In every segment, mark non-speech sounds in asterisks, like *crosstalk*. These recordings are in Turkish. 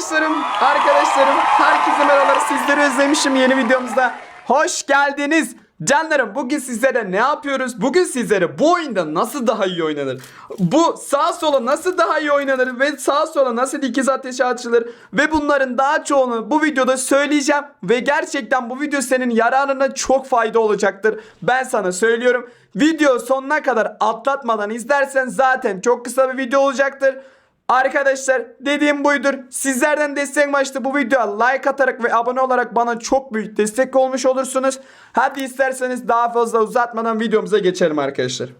Arkadaşlarım, arkadaşlarım, herkese merhabalar. Sizleri özlemişim yeni videomuzda. Hoş geldiniz. Canlarım bugün sizlere ne yapıyoruz? Bugün sizlere bu oyunda nasıl daha iyi oynanır? Bu sağ sola nasıl daha iyi oynanır ve sağ sola nasıl dikiz ateşi açılır? Ve bunların daha çoğunu bu videoda söyleyeceğim. Ve gerçekten bu video senin yararına çok fayda olacaktır. Ben sana söylüyorum. Video sonuna kadar atlatmadan izlersen zaten çok kısa bir video olacaktır. Arkadaşlar dediğim buydur. Sizlerden destek maçtı bu videoya like atarak ve abone olarak bana çok büyük destek olmuş olursunuz. Hadi isterseniz daha fazla uzatmadan videomuza geçelim arkadaşlar.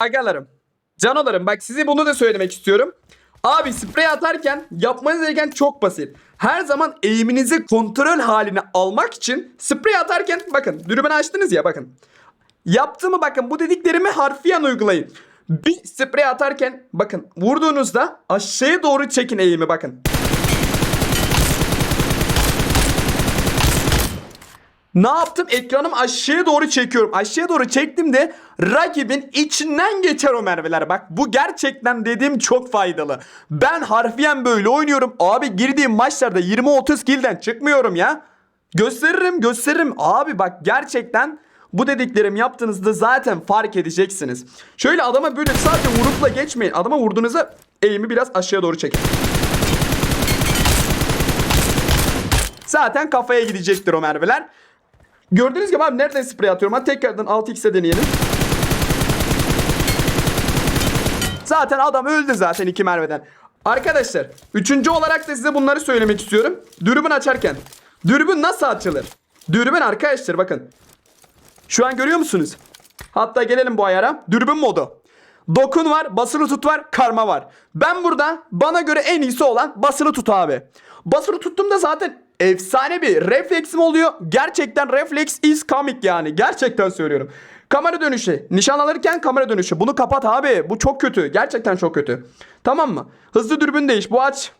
Agalarım, canolarım bak size bunu da söylemek istiyorum. Abi sprey atarken yapmanız gereken çok basit. Her zaman eğiminizi kontrol haline almak için sprey atarken bakın dürbün açtınız ya bakın. Yaptığımı bakın bu dediklerimi harfiyen uygulayın. Bir sprey atarken bakın vurduğunuzda aşağıya doğru çekin eğimi bakın. Ne yaptım? Ekranımı aşağıya doğru çekiyorum. Aşağıya doğru çektiğimde rakibin içinden geçer o mermiler. Bak bu gerçekten dediğim çok faydalı. Ben harfiyen böyle oynuyorum. Abi girdiğim maçlarda 20-30 kill'den çıkmıyorum ya. Gösteririm gösteririm. Abi bak gerçekten bu dediklerim yaptığınızda zaten fark edeceksiniz. Şöyle adama böyle sadece vurupla geçmeyin. Adama vurduğunuzda eğimi biraz aşağıya doğru çekin. Zaten kafaya gidecektir o mermiler. Gördüğünüz gibi abi nereden sprey atıyorum? Hadi tekrardan 6x'e deneyelim. Zaten adam öldü zaten iki mermiden. Arkadaşlar üçüncü olarak da size bunları söylemek istiyorum. Dürbün açarken. Dürbün nasıl açılır? Dürbün arkadaşlar bakın. Şu an görüyor musunuz? Hatta gelelim bu ayara. Dürbün modu. Dokun var, basılı tut var, karma var. Ben burada bana göre en iyisi olan basılı tut abi. Basılı tuttuğumda zaten efsane bir refleksim oluyor. Gerçekten refleks is coming yani. Gerçekten söylüyorum. Kamera dönüşü. Nişan alırken kamera dönüşü. Bunu kapat abi. Bu çok kötü. Gerçekten çok kötü. Tamam mı? Hızlı dürbün değiş. Bu aç.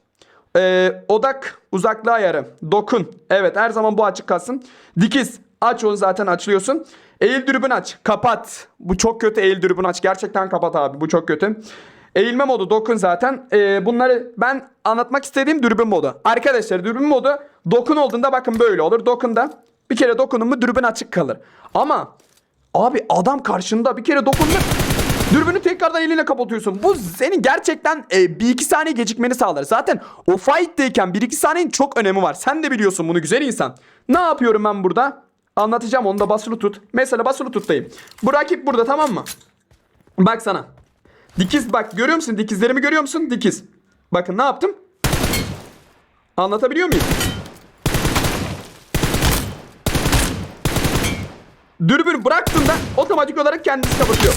Ee, odak uzaklığı ayarı. Dokun. Evet her zaman bu açık kalsın. Dikiz. Aç onu zaten açılıyorsun. Eğil dürbün aç. Kapat. Bu çok kötü eğil dürbün aç. Gerçekten kapat abi. Bu çok kötü. Eğilme modu dokun zaten. Ee, bunları ben anlatmak istediğim dürbün modu. Arkadaşlar dürbün modu dokun olduğunda bakın böyle olur. Dokunda bir kere dokunun mu dürbün açık kalır. Ama abi adam karşında bir kere dokundu. Dürbünü tekrardan eline kapatıyorsun. Bu senin gerçekten e, bir iki saniye gecikmeni sağlar. Zaten o fight'teyken bir iki saniyenin çok önemi var. Sen de biliyorsun bunu güzel insan. Ne yapıyorum ben burada? Anlatacağım onu da basılı tut. Mesela basılı tuttayım. Bu rakip burada tamam mı? Bak sana. Dikiz bak görüyor musun? Dikizlerimi görüyor musun? Dikiz. Bakın ne yaptım? Anlatabiliyor muyum? Dürbün bıraktığında otomatik olarak kendisi kapatıyor.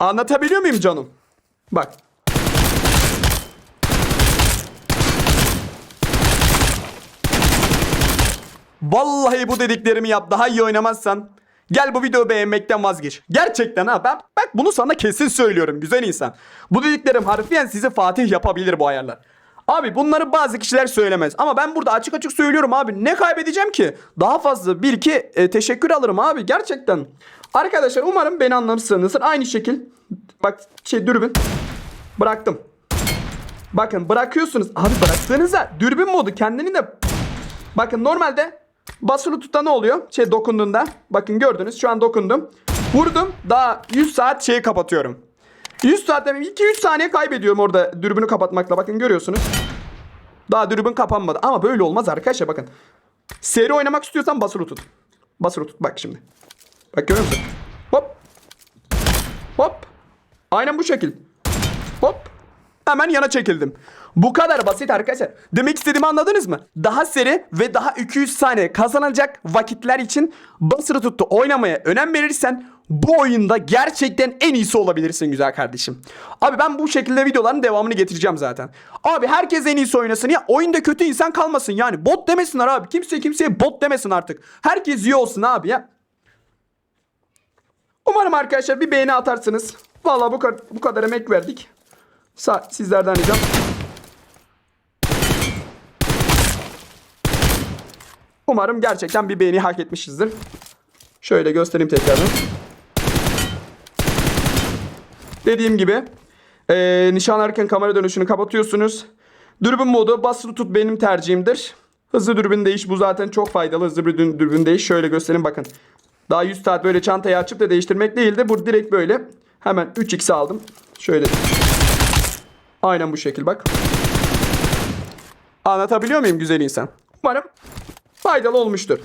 Anlatabiliyor muyum canım? Bak. Vallahi bu dediklerimi yap. Daha iyi oynamazsan gel bu videoyu beğenmekten vazgeç. Gerçekten ha. Ben bak bunu sana kesin söylüyorum güzel insan. Bu dediklerim harfiyen sizi Fatih yapabilir bu ayarlar. Abi bunları bazı kişiler söylemez. Ama ben burada açık açık söylüyorum abi. Ne kaybedeceğim ki? Daha fazla bir iki e, teşekkür alırım abi. Gerçekten. Arkadaşlar umarım beni anlamışsınızdır. Aynı şekil. Bak şey dürbün. Bıraktım. Bakın bırakıyorsunuz. Abi bıraktığınızda dürbün modu kendini de Bakın normalde basılı tuta ne oluyor? Şey dokunduğunda. Bakın gördünüz şu an dokundum. Vurdum. Daha 100 saat şeyi kapatıyorum. 100 saatte 2-3 saniye kaybediyorum orada dürbünü kapatmakla. Bakın görüyorsunuz. Daha dürbün kapanmadı. Ama böyle olmaz arkadaşlar bakın. Seri oynamak istiyorsan basılı tut. Basılı tut bak şimdi. Bak görüyor musun? Hop. Hop. Aynen bu şekil. Hemen yana çekildim. Bu kadar basit arkadaşlar. Demek istediğimi anladınız mı? Daha seri ve daha 200 saniye kazanacak vakitler için basılı tuttu oynamaya önem verirsen bu oyunda gerçekten en iyisi olabilirsin güzel kardeşim. Abi ben bu şekilde videoların devamını getireceğim zaten. Abi herkes en iyisi oynasın ya oyunda kötü insan kalmasın yani. Bot demesinler abi. Kimse kimseye bot demesin artık. Herkes iyi olsun abi ya. Umarım arkadaşlar bir beğeni atarsınız. Vallahi bu bu kadar emek verdik. Sa sizlerden ricam. Umarım gerçekten bir beğeni hak etmişizdir. Şöyle göstereyim tekrardan. Dediğim gibi Ee, nişanlarken kamera dönüşünü kapatıyorsunuz. Dürbün modu basılı tut benim tercihimdir. Hızlı dürbün değiş bu zaten çok faydalı. Hızlı bir dü- dürbün değiş. Şöyle göstereyim bakın. Daha 100 saat böyle çantayı açıp da değiştirmek değil de bu direkt böyle. Hemen 3x aldım. Şöyle. Aynen bu şekil bak. Anlatabiliyor muyum güzel insan? Umarım faydalı olmuştur.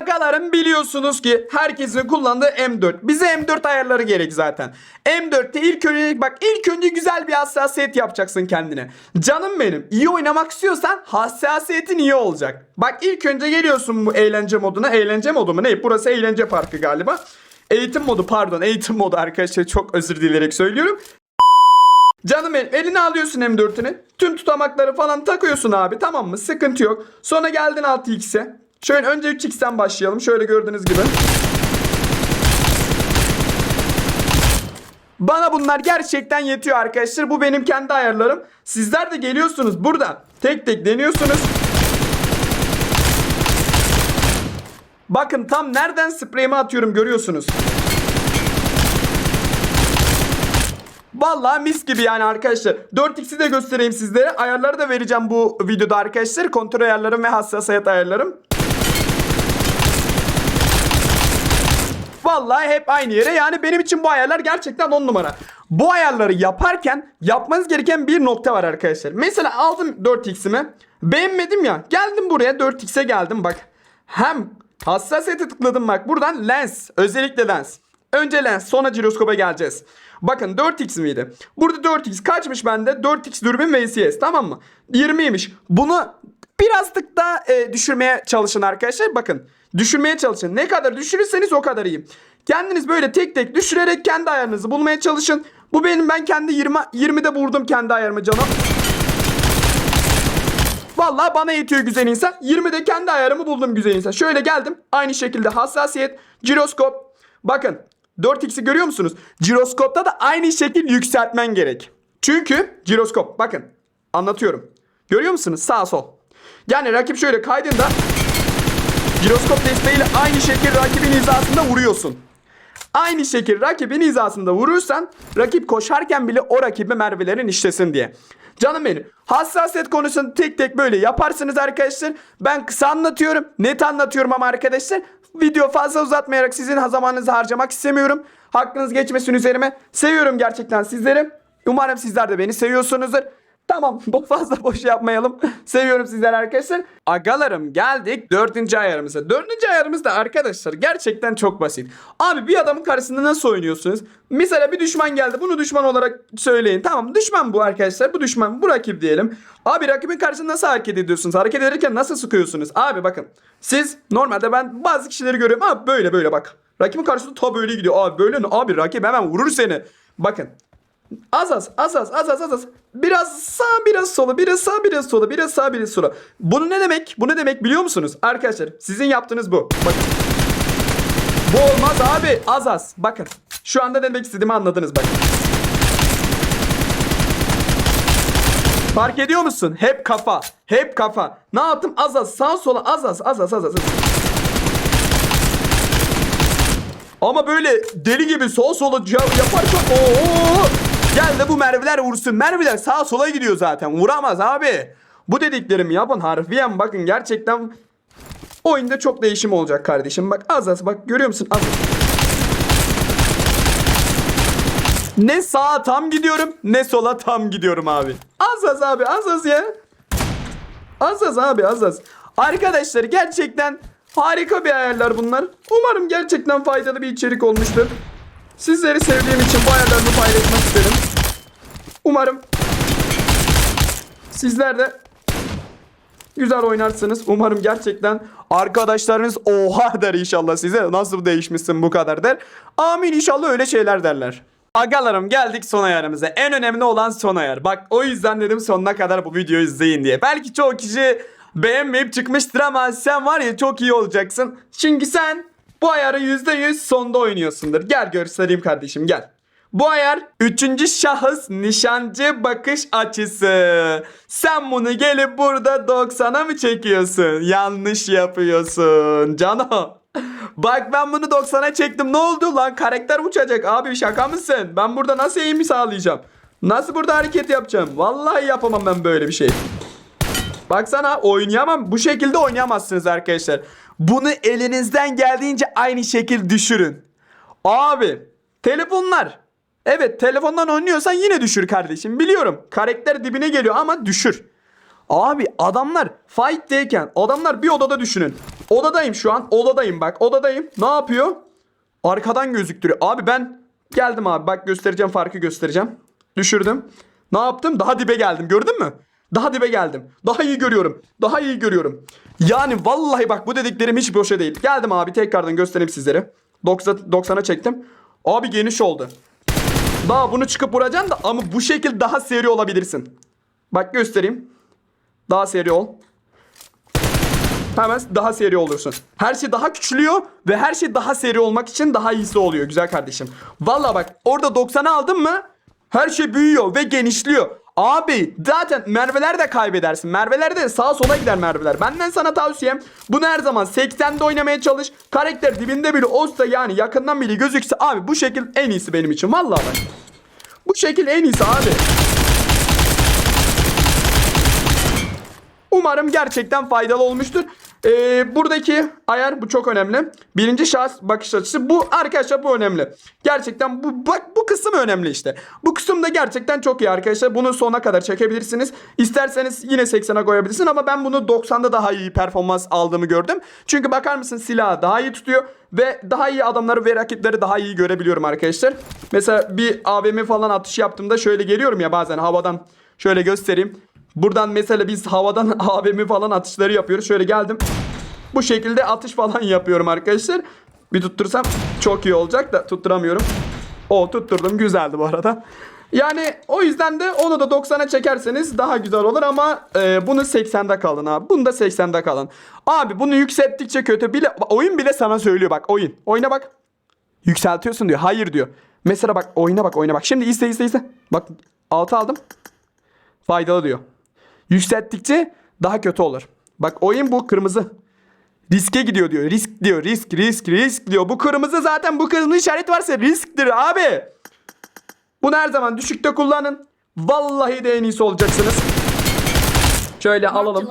Agalarım biliyorsunuz ki herkesin kullandığı M4. Bize M4 ayarları gerek zaten. M4'te ilk önce bak ilk önce güzel bir hassasiyet yapacaksın kendine. Canım benim iyi oynamak istiyorsan hassasiyetin iyi olacak. Bak ilk önce geliyorsun bu eğlence moduna. Eğlence modu mu ne? Burası eğlence parkı galiba. Eğitim modu pardon eğitim modu arkadaşlar çok özür dileyerek söylüyorum. Canım benim eline alıyorsun M4'ünü. Tüm tutamakları falan takıyorsun abi tamam mı? Sıkıntı yok. Sonra geldin 6x'e. Şöyle önce 3x'ten başlayalım. Şöyle gördüğünüz gibi. Bana bunlar gerçekten yetiyor arkadaşlar. Bu benim kendi ayarlarım. Sizler de geliyorsunuz burada. Tek tek deniyorsunuz. Bakın tam nereden spreyimi atıyorum görüyorsunuz. Vallahi mis gibi yani arkadaşlar. 4x'i de göstereyim sizlere. Ayarları da vereceğim bu videoda arkadaşlar. Kontrol ayarlarım ve hassasiyet ayarlarım. Vallahi hep aynı yere. Yani benim için bu ayarlar gerçekten 10 numara. Bu ayarları yaparken yapmanız gereken bir nokta var arkadaşlar. Mesela aldım 4x'imi. Beğenmedim ya. Geldim buraya 4x'e geldim bak. Hem hassasiyete tıkladım bak. Buradan lens. Özellikle lens. Önce lens sonra jiroskopa geleceğiz. Bakın 4x miydi? Burada 4x kaçmış bende? 4x dürbün VCS tamam mı? 20'ymiş. Bunu birazcık daha e, düşürmeye çalışın arkadaşlar. Bakın düşürmeye çalışın. Ne kadar düşürürseniz o kadar iyi. Kendiniz böyle tek tek düşürerek kendi ayarınızı bulmaya çalışın. Bu benim ben kendi 20 20'de vurdum kendi ayarımı canım. Vallahi bana yetiyor güzel insan. 20'de kendi ayarımı buldum güzel insan. Şöyle geldim. Aynı şekilde hassasiyet, jiroskop. Bakın 4x'i görüyor musunuz? Jiroskopta da aynı şekil yükseltmen gerek. Çünkü jiroskop bakın anlatıyorum. Görüyor musunuz? Sağ sol. Yani rakip şöyle kaydında jiroskop desteğiyle aynı şekil rakibin hizasında vuruyorsun. Aynı şekil rakibin hizasında vurursan rakip koşarken bile o rakibe mermilerin işlesin diye. Canım benim hassasiyet konusunu tek tek böyle yaparsınız arkadaşlar. Ben kısa anlatıyorum net anlatıyorum ama arkadaşlar video fazla uzatmayarak sizin zamanınızı harcamak istemiyorum. Hakkınız geçmesin üzerime. Seviyorum gerçekten sizleri. Umarım sizler de beni seviyorsunuzdur. Tamam *laughs* fazla boş yapmayalım. Seviyorum sizler arkadaşlar. Agalarım geldik dördüncü ayarımıza. Dördüncü ayarımız da arkadaşlar gerçekten çok basit. Abi bir adamın karşısında nasıl oynuyorsunuz? Mesela bir düşman geldi bunu düşman olarak söyleyin. Tamam düşman bu arkadaşlar bu düşman bu rakip diyelim. Abi rakibin karşısında nasıl hareket ediyorsunuz? Hareket ederken nasıl sıkıyorsunuz? Abi bakın siz normalde ben bazı kişileri görüyorum. Abi böyle böyle bak. Rakibin karşısında ta böyle gidiyor. Abi böyle mi? Abi rakip hemen vurur seni. Bakın az az az az az az az. Biraz sağ biraz sola biraz sağ biraz sola biraz sağ biraz sola. Bunu ne demek? Bu ne demek biliyor musunuz? Arkadaşlar sizin yaptığınız bu. Bakın. Bu olmaz abi. Az az. Bakın. Şu anda ne demek istediğimi anladınız bakın. Fark ediyor musun? Hep kafa. Hep kafa. Ne yaptım? Az az sağ sola az az az az az az. Ama böyle deli gibi sol sola yaparsan ooo gel de bu mermiler vursun. Mermiler sağa sola gidiyor zaten. Vuramaz abi. Bu dediklerimi yapın harfiyen bakın gerçekten oyunda çok değişim olacak kardeşim. Bak az az bak görüyor musun? Az. Ne sağa tam gidiyorum ne sola tam gidiyorum abi. Az az abi az az ya. Az az abi az az. Arkadaşlar gerçekten harika bir ayarlar bunlar. Umarım gerçekten faydalı bir içerik olmuştur. Sizleri sevdiğim için bu ayarlarımı paylaşmak isterim. Umarım sizler de güzel oynarsınız. Umarım gerçekten arkadaşlarınız oha der inşallah size. Nasıl değişmişsin bu kadar der. Amin inşallah öyle şeyler derler. Agalarım geldik son ayarımıza. En önemli olan son ayar. Bak o yüzden dedim sonuna kadar bu videoyu izleyin diye. Belki çoğu kişi beğenmeyip çıkmıştır ama sen var ya çok iyi olacaksın. Çünkü sen bu ayarı %100 sonda oynuyorsundur. Gel göstereyim kardeşim gel. Bu ayar üçüncü şahıs nişancı bakış açısı. Sen bunu gelip burada 90'a mı çekiyorsun? Yanlış yapıyorsun. Cano. Bak ben bunu 90'a çektim. Ne oldu lan? Karakter uçacak. Abi şaka mısın? Ben burada nasıl eğimi sağlayacağım? Nasıl burada hareket yapacağım? Vallahi yapamam ben böyle bir şey. Baksana oynayamam. Bu şekilde oynayamazsınız arkadaşlar. Bunu elinizden geldiğince aynı şekil düşürün. Abi telefonlar. Evet telefondan oynuyorsan yine düşür kardeşim. Biliyorum karakter dibine geliyor ama düşür. Abi adamlar fight'teyken adamlar bir odada düşünün. Odadayım şu an. Odadayım bak. Odadayım. Ne yapıyor? Arkadan gözüktürüyor. Abi ben geldim abi. Bak göstereceğim farkı göstereceğim. Düşürdüm. Ne yaptım? Daha dibe geldim. Gördün mü? Daha dibe geldim. Daha iyi görüyorum. Daha iyi görüyorum. Yani vallahi bak bu dediklerim hiç boşa değil. Geldim abi tekrardan göstereyim sizlere. 90 90'a çektim. Abi geniş oldu. Daha bunu çıkıp vuracaksın da ama bu şekil daha seri olabilirsin. Bak göstereyim. Daha seri ol. Hemen daha seri olursun. Her şey daha küçülüyor ve her şey daha seri olmak için daha iyisi oluyor güzel kardeşim. Valla bak orada 90'a aldın mı her şey büyüyor ve genişliyor. Abi zaten merveler de kaybedersin. Merveler de sağa sola gider merveler. Benden sana tavsiyem bunu her zaman 80'de oynamaya çalış. Karakter dibinde bile olsa yani yakından bile gözükse abi bu şekil en iyisi benim için. Valla bak. Bu şekil en iyisi abi. Umarım gerçekten faydalı olmuştur. Ee, buradaki ayar bu çok önemli. Birinci şahıs bakış açısı bu arkadaşlar bu önemli. Gerçekten bu bak bu kısım önemli işte. Bu kısım da gerçekten çok iyi arkadaşlar. Bunu sona kadar çekebilirsiniz. İsterseniz yine 80'e koyabilirsin ama ben bunu 90'da daha iyi performans aldığımı gördüm. Çünkü bakar mısın silahı daha iyi tutuyor ve daha iyi adamları ve rakipleri daha iyi görebiliyorum arkadaşlar. Mesela bir AVM falan atış yaptığımda şöyle geliyorum ya bazen havadan şöyle göstereyim. Buradan mesela biz havadan *laughs* AVM falan atışları yapıyoruz. Şöyle geldim. Bu şekilde atış falan yapıyorum arkadaşlar. Bir tuttursam çok iyi olacak da tutturamıyorum. O tutturdum güzeldi bu arada. Yani o yüzden de onu da 90'a çekerseniz daha güzel olur ama e, bunu 80'de kalın abi. Bunu da 80'de kalın. Abi bunu yükselttikçe kötü bile oyun bile sana söylüyor bak oyun. Oyna bak. Yükseltiyorsun diyor. Hayır diyor. Mesela bak oyna bak oyna bak. Şimdi izle izle izle. Bak 6 aldım. Faydalı diyor. Yükselttikçe daha kötü olur. Bak oyun bu kırmızı. Riske gidiyor diyor. Risk diyor. Risk, risk, risk diyor. Bu kırmızı zaten bu kırmızı işaret varsa risktir abi. Bunu her zaman düşükte kullanın. Vallahi de en iyisi olacaksınız. Şöyle alalım.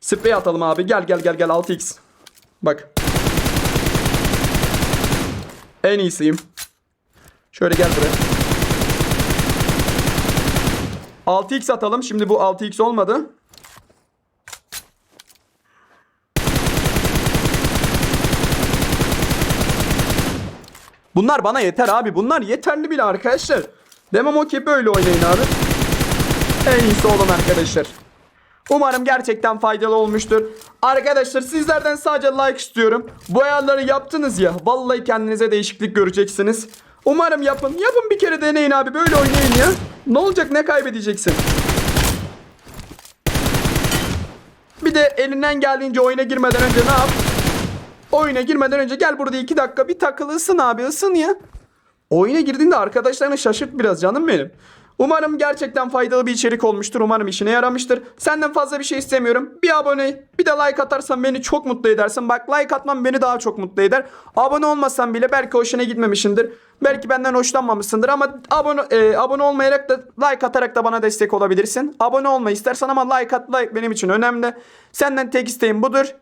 Sprey atalım abi. Gel gel gel gel 6x. Bak. En iyisiyim. Şöyle gel buraya. 6x atalım. Şimdi bu 6x olmadı. Bunlar bana yeter abi. Bunlar yeterli bile arkadaşlar. Demem o ki böyle oynayın abi. En iyisi olun arkadaşlar. Umarım gerçekten faydalı olmuştur. Arkadaşlar sizlerden sadece like istiyorum. Bu ayarları yaptınız ya. Vallahi kendinize değişiklik göreceksiniz. Umarım yapın. Yapın bir kere deneyin abi. Böyle oynayın ya. Ne olacak ne kaybedeceksin? Bir de elinden geldiğince oyuna girmeden önce ne yap? Oyuna girmeden önce gel burada 2 dakika bir takıl ısın abi ısın ya. Oyuna girdiğinde arkadaşlarını şaşırt biraz canım benim. Umarım gerçekten faydalı bir içerik olmuştur. Umarım işine yaramıştır. Senden fazla bir şey istemiyorum. Bir abone, bir de like atarsan beni çok mutlu edersin. Bak like atman beni daha çok mutlu eder. Abone olmasan bile belki hoşuna gitmemişindir. Belki benden hoşlanmamışsındır ama abone e, abone olmayarak da like atarak da bana destek olabilirsin. Abone olmayı istersen ama like at. Like benim için önemli. Senden tek isteğim budur.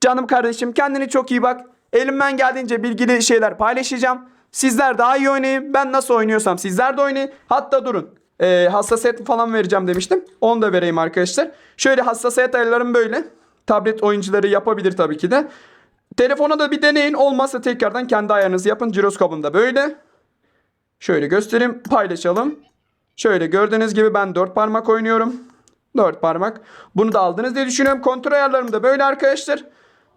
Canım kardeşim kendine çok iyi bak. Elimden geldiğince bilgili şeyler paylaşacağım. Sizler daha iyi oynayın. Ben nasıl oynuyorsam sizler de oynayın. Hatta durun. Ee, hassasiyet falan vereceğim demiştim. Onu da vereyim arkadaşlar. Şöyle hassasiyet ayarlarım böyle. Tablet oyuncuları yapabilir tabii ki de. Telefona da bir deneyin. Olmazsa tekrardan kendi ayarınızı yapın. Jiroskopum da böyle. Şöyle göstereyim. Paylaşalım. Şöyle gördüğünüz gibi ben 4 parmak oynuyorum. 4 parmak. Bunu da aldınız diye düşünüyorum. Kontrol ayarlarım da böyle arkadaşlar.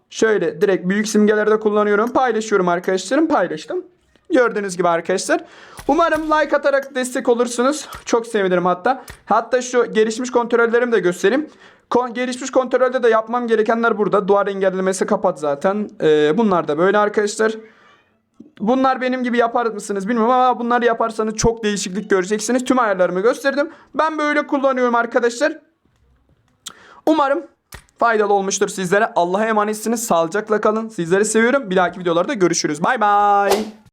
Şöyle direkt büyük simgeleri de kullanıyorum. Paylaşıyorum arkadaşlarım. Paylaştım. Gördüğünüz gibi arkadaşlar. Umarım like atarak destek olursunuz. Çok sevinirim hatta. Hatta şu gelişmiş kontrollerimi de göstereyim. Kon- gelişmiş kontrolde de yapmam gerekenler burada. Duvar engellemesi kapat zaten. Ee, bunlar da böyle arkadaşlar. Bunlar benim gibi yapar mısınız bilmiyorum ama bunları yaparsanız çok değişiklik göreceksiniz. Tüm ayarlarımı gösterdim. Ben böyle kullanıyorum arkadaşlar. Umarım faydalı olmuştur sizlere. Allah'a emanetsiniz. Sağlıcakla kalın. Sizleri seviyorum. Bir dahaki videolarda görüşürüz. Bay bay.